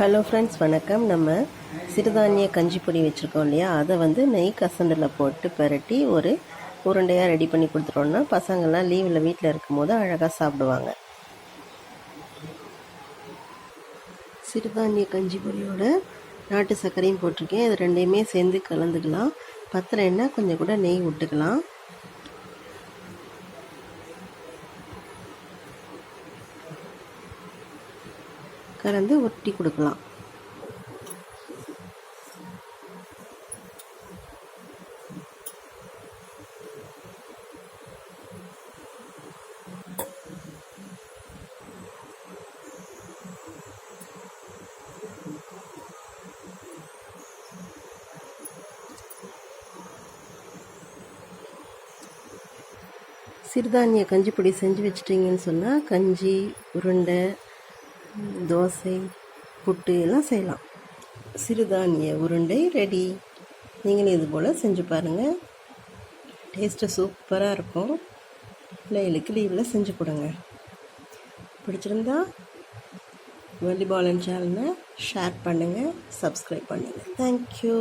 Hello friends வணக்கம். நம்ம சிறுதானிய கஞ்சி பொடி வச்சுருக்கோம் இல்லையா? அதை வந்து நெய் கசண்டில் போட்டு பெரட்டி ஒரு உருண்டையாக ரெடி பண்ணி கொடுத்துட்டோன்னா பசங்கள்லாம் லீவில் வீட்டில் இருக்கும்போது அழகாக சாப்பிடுவாங்க. சிறுதானிய கஞ்சி பொடியோட நாட்டு சர்க்கரையும் போட்டிருக்கேன். இது ரெண்டையுமே சேர்ந்து கலந்துக்கலாம். பத்திரம் என்ன கொஞ்சம் கூட நெய் விட்டுக்கலாம் கலந்து ஒட்டி கொடுக்கலாம். சிறுதானிய கஞ்சி பொடி செஞ்சு வச்சிட்டிங்கன்னு சொன்னால் கஞ்சி உருண்டை தோசை புட்டு எல்லாம் செய்யலாம். சிறுதானிய உருண்டை ரெடி நீங்களும் இது போல் செஞ்சு பாருங்கள் டேஸ்ட்டு சூப்பராக இருக்கும். பிள்ளைகளுக்கு லீவில் செஞ்சு கொடுங்க. பிடிச்சிருந்தா வள்ளிபாலன் சேனலை ஷேர் பண்ணுங்கள் சப்ஸ்கிரைப் பண்ணுங்கள் தேங்க்யூ